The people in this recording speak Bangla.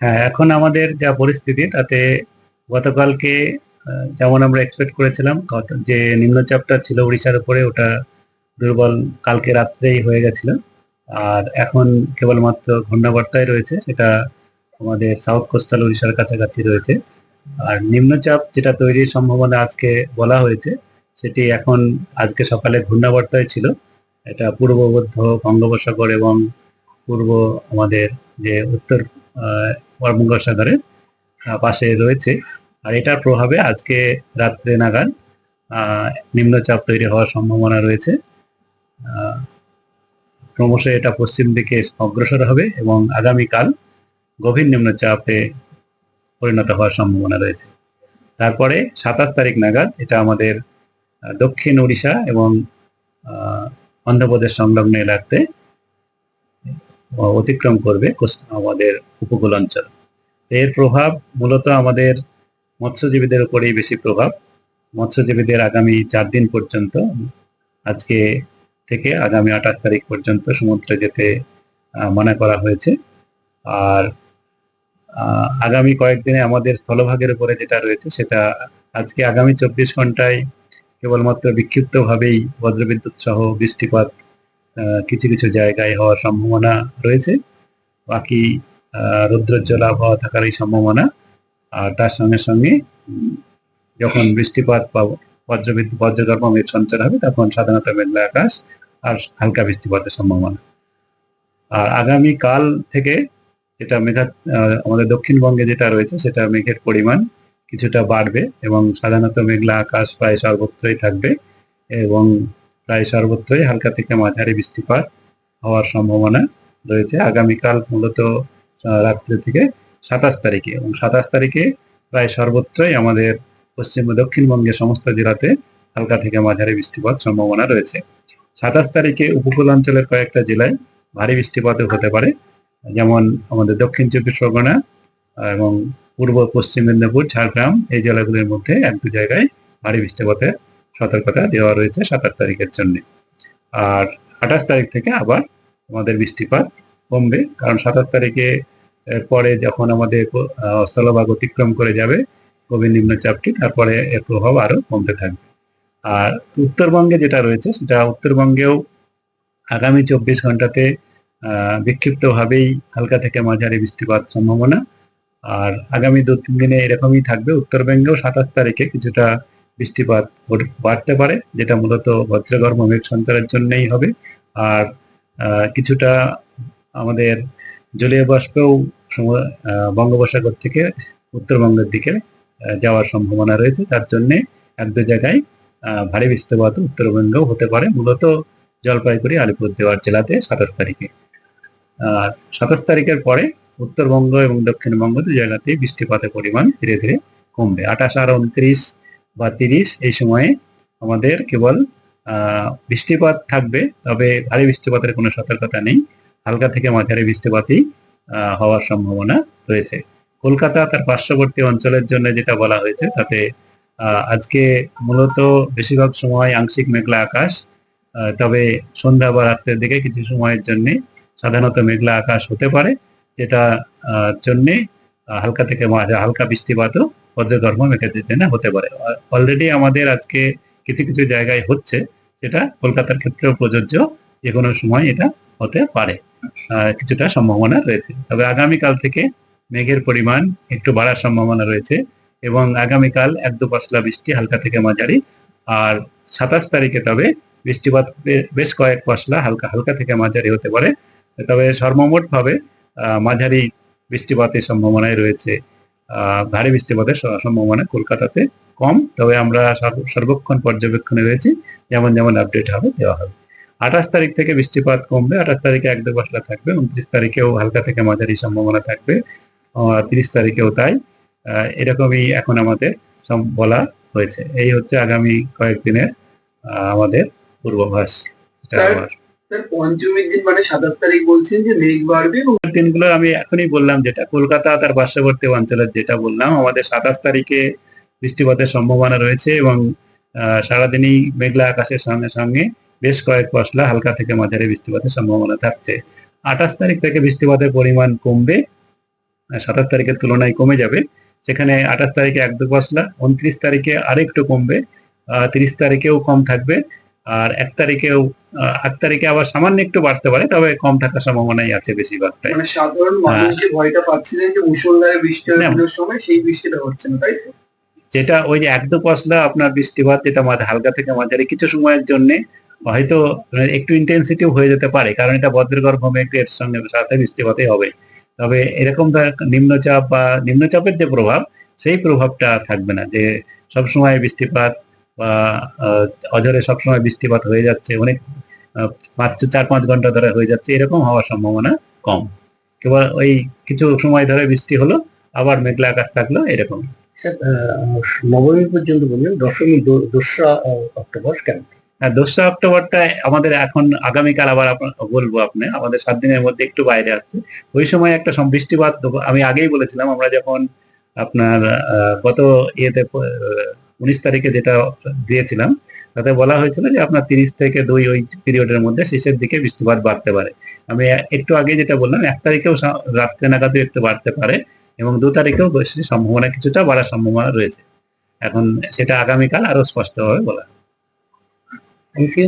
হ্যাঁ এখন আমাদের যা পরিস্থিতি, তাতে গতকালকে যেমন আমরা এক্সপেক্ট করেছিলাম যে নিম্নচাপটা ছিল উড়িষ্যার উপরে, ওটা দুর্বল কালকে রাত্রেই হয়ে গেছিল। আর এখন কেবলমাত্র ঘূর্ণাবর্তায় রয়েছে, সেটা আমাদের সাউথ কোস্টাল উড়িষ্যার কাছাকাছি রয়েছে। আর নিম্নচাপ যেটা তৈরির সম্ভাবনা আজকে বলা হয়েছে, সেটি এখন আজকে সকালে ঘূর্ণাবর্তায় ছিল। এটা পূর্ববদ্ধ বঙ্গোপসাগর এবং পূর্ব আমাদের যে উত্তর বঙ্গোপসাগরের পাশে রয়েছে। আর এটার প্রভাবে আজকে রাত্রে নাগাদ নিম্নচাপ তৈরি হওয়ার সম্ভাবনা রয়েছে। ক্রমশ এটা পশ্চিম দিকে অগ্রসর হবে এবং আগামীকাল গভীর নিম্নচাপে পরিণত হওয়ার সম্ভাবনা রয়েছে। তারপরে সাতাশ তারিখ নাগাদ এটা আমাদের দক্ষিণ ওড়িশা এবং অন্ধ্রপ্রদেশ সংলগ্ন এলাকাতে অতিক্রম করবে আমাদের উপকূল অঞ্চল এর প্রভাব মূলত আমাদের মৎস্যজীবীদের উপরেই বেশি প্রভাব। মৎস্যজীবীদের আগামী চার দিন পর্যন্ত, আজকে থেকে আগামী আঠাশ তারিখ পর্যন্ত সমুদ্রে যেতে মানা করা হয়েছে। আর আগামী কয়েকদিনে আমাদের স্থলভাগের উপরে যেটা রয়েছে সেটা আজকে আগামী চব্বিশ ঘন্টায় কেবলমাত্র বিক্ষিপ্তভাবেই বজ্রবিদ্যুৎ সহ বৃষ্টিপাত কিছু কিছু জায়গায় হওয়ার সম্ভাবনা রয়েছে। বাকি রৌদ্রোজ্জ্বল আবহাওয়া থাকার এই সম্ভাবনা। আর তার সঙ্গে সঙ্গে যখন বৃষ্টিপাত বা বজ্রবিদ্যুৎ বজ্রগর্ভ মেঘ সঞ্চার হবে, তখন সাধারণত মেঘলা আকাশ আর হালকা বৃষ্টিপাতের সম্ভাবনা। আর আগামী কাল থেকে যেটা মেঘা আমাদের দক্ষিণবঙ্গে যেটা রয়েছে, সেটা মেঘের পরিমাণ কিছুটা বাড়বে এবং সাধারণত মেঘলা আকাশ প্রায় সর্বত্রই থাকবে এবং প্রায় সর্বত্রই হালকা থেকে মাঝারি বৃষ্টিপাত হওয়ার সম্ভাবনা রয়েছে। আগামীকাল মূলত রাত্রি থেকে সাতাশ তারিখে এবং সাতাশ তারিখে প্রায় সর্বত্রই আমাদের পশ্চিম দক্ষিণবঙ্গের সমস্ত জেলাতে হালকা থেকে মাঝারি বৃষ্টিপাত সম্ভাবনা রয়েছে। সাতাশ তারিখে উপকূলাঞ্চলের কয়েকটা জেলায় ভারী বৃষ্টিপাতও হতে পারে, যেমন আমাদের দক্ষিণ চব্বিশ পরগনা এবং পূর্ব পশ্চিম মেদিনীপুর, ঝাড়গ্রাম, এই জেলাগুলির মধ্যে এক দু জায়গায় ভারী বৃষ্টিপাতের সতর্কতা দেওয়া রয়েছে সাতাশ তারিখের জন্য। আর আঠাশ তারিখ থেকে আবার আমাদের বৃষ্টিপাত কমবে, কারণ সাতাশ তারিখে পরে যখন আমাদের স্থলভাগ অতিক্রম করে যাবে গভীর নিম্নচাপটি, তারপরে এর প্রভাব আরও কমতে থাকবে। আর উত্তরবঙ্গে যেটা রয়েছে সেটা উত্তরবঙ্গেও আগামী চব্বিশ ঘন্টাতে বিক্ষিপ্তভাবেই হালকা থেকে মাঝারি বৃষ্টিপাত সম্ভাবনা। আর আগামী দু তিন দিনে এরকমই থাকবে। উত্তরবঙ্গেও সাতাশ তারিখে কিছুটা বৃষ্টিপাত বাড়তে পারে, যেটা মূলত বজ্রগর্ভ মেঘ সঞ্চারের জন্যই হবে। আর কিছুটা আমাদের জলীয় বাষ্পও বঙ্গোপসাগর থেকে উত্তরবঙ্গের দিকে যাওয়ার সম্ভাবনা রয়েছে। তার জন্যে এক দু জায়গায় ভারী বৃষ্টিপাত উত্তরবঙ্গেও হতে পারে। মূলত জলপাইগুড়ি, আলিপুরদুয়ার জেলাতে সাতাশ তারিখে। আর সাতাশ তারিখের পরে উত্তরবঙ্গ এবং দক্ষিণবঙ্গ দু জায়গাতেই বৃষ্টিপাতের পরিমাণ ধীরে ধীরে কমবে। আঠাশ আর উনত্রিশ বা তিরিশ এই সময়ে আমাদের কেবল বৃষ্টিপাত থাকবে, তবে ভারী বৃষ্টিপাতের কোনো সতর্কতা নেই। হালকা থেকে মাঝারি বৃষ্টিপাতই হওয়ার সম্ভাবনা রয়েছে। কলকাতা তার পার্শ্ববর্তী অঞ্চলের জন্য যেটা বলা হয়েছে, তাতে আজকে মূলত বেশিরভাগ সময় আংশিক মেঘলা আকাশ তবে সন্ধ্যা বা রাত্রের দিকে কিছু সময়ের জন্য সাধারণত মেঘলা আকাশ হতে পারে যেটা জন্যে হালকা থেকে হালকা বৃষ্টিপাতও বজ্রগর্ভ মেঘের জন্য হতে পারে। অলরেডি আমাদের আজকে কিছু কিছু জায়গায় হচ্ছে যেটা কলকাতার ক্ষেত্রেও প্রযোজ্য যে কোনো সময় এটা হতে পারে। কিছুটা সম্ভাবনা রয়েছে। তবে আগামীকাল থেকে মেঘের পরিমাণ একটু বাড়ার সম্ভাবনা রয়েছে এবং আগামীকাল এক দু পশলা বৃষ্টি হালকা থেকে মাঝারি, আর সাতাশ তারিখে তবে বৃষ্টিপাত বেশ কয়েক পশলা হালকা হালকা থেকে মাঝারি হতে পারে। তবে সর্বমোট ভাবে মাঝারি বৃষ্টিপাতের সম্ভাবনায় রয়েছে। ভারী বৃষ্টিপাতের সম্ভাবনা কলকাতাতে কম। তবে আমরা সর্ব- সর্বক্ষণ পর্যবেক্ষণে রয়েছি যেমন যেমন আপডেট হবে দেওয়া হবে। আঠাশ তারিখ থেকে বৃষ্টিপাত কমবে। আঠাশ তারিখে এক দু পশলা থাকবে উনত্রিশ তারিখেও হালকা থেকে মাঝারি সম্ভাবনা থাকবে তিরিশ তারিখেও তাই। এরকমই এখন আমাদের বলা হয়েছে। এই হচ্ছে আগামী কয়েকদিনের আমাদের পূর্বাভাস। পঞ্চমীর দিন মানে সাতাশ তারিখ বলছেন যে মেঘ বাড়বে দিনগুলো আমি এখনই বললাম যেটা, কলকাতা, তার পার্শ্ববর্তী অঞ্চলের যেটা বললাম, আমাদের সাতাশ তারিখে বৃষ্টিপাতের সম্ভাবনা রয়েছে এবং সারাদিনই মেঘলা আকাশের সঙ্গে সঙ্গে বেশ কয়েক পশলা হালকা থেকে মাঝারি বৃষ্টিপাতের সম্ভাবনা থাকছে। আঠাশ তারিখ থেকে বৃষ্টিপাতের পরিমাণ কমবে সাতাশ তারিখের তুলনায় কমে যাবে। সেখানে আঠাশ তারিখে এক দু পশলা, উনত্রিশ তারিখে আরেকটু কমবে তিরিশ তারিখেও কম থাকবে। আর এক তারিখেও এক তারিখে আবার সামান্য একটু বাড়তে পারে তবে কম থাকার সম্ভাবনাই আছে বেশিরভাগটাই। মানে সাধারণ মানুষ যে ভয়টা পাচ্ছিলেন যে মুসলধারে বৃষ্টি না। সময় সেই বৃষ্টিটা হচ্ছে না তাই তো? যেটা ওই যে এক দু পশলা আপনার বৃষ্টিপাত যেটা মাঝে হালকা থেকে মাঝারি কিছু সময়ের জন্য হয়তো একটু ইন্টেন্সিটিও হয়ে যেতে পারে কারণ এটা বজ্রগর্ভ মেঘের সঙ্গে সাথে বৃষ্টিপাতই হবে। তবে এরকম নিম্নচাপ বা নিম্নচাপের যে প্রভাব সেই প্রভাবটা থাকবে না যে সবসময় বৃষ্টিপাত বা অঝরে সবসময় বৃষ্টিপাত হয়ে যাচ্ছে অনেক পাঁচ চার পাঁচ ঘণ্টা ধরে হয়ে যাচ্ছে এরকম হওয়ার সম্ভাবনা কম। কেবল ওই কিছু সময় ধরে বৃষ্টি হলো আবার মেঘলা আকাশ থাকল এরকম। নবমী পর্যন্ত বললেন দশমী দোসরা অক্টোবর কেন হ্যাঁ দোসরা অক্টোবরটা আমাদের এখন আগামীকাল আবার বলব আপনি আমাদের সাত দিনের মধ্যে একটু বাইরে আসছে ওই সময় একটা বৃষ্টিপাত আমি আগেই বলেছিলাম আমরা যখন আপনার আহ, গত ইয়েতে উনিশ তারিখে যেটা দিয়েছিলাম, তাতে বলা হয়েছিল যে আপনার তিরিশ থেকে দুই ওই পিরিয়ডের মধ্যে শেষের দিকে বৃষ্টিপাত বাড়তে পারে। আমি একটু আগে যেটা বললাম, এক তারিখেও রাত্রে নাগাদ একটু বাড়তে পারে এবং দু তারিখেও বৃষ্টির সম্ভাবনা কিছুটা বাড়ার সম্ভাবনা রয়েছে। এখন সেটা আগামীকাল আরও স্পষ্টভাবে বলা থ্যাংক ইউ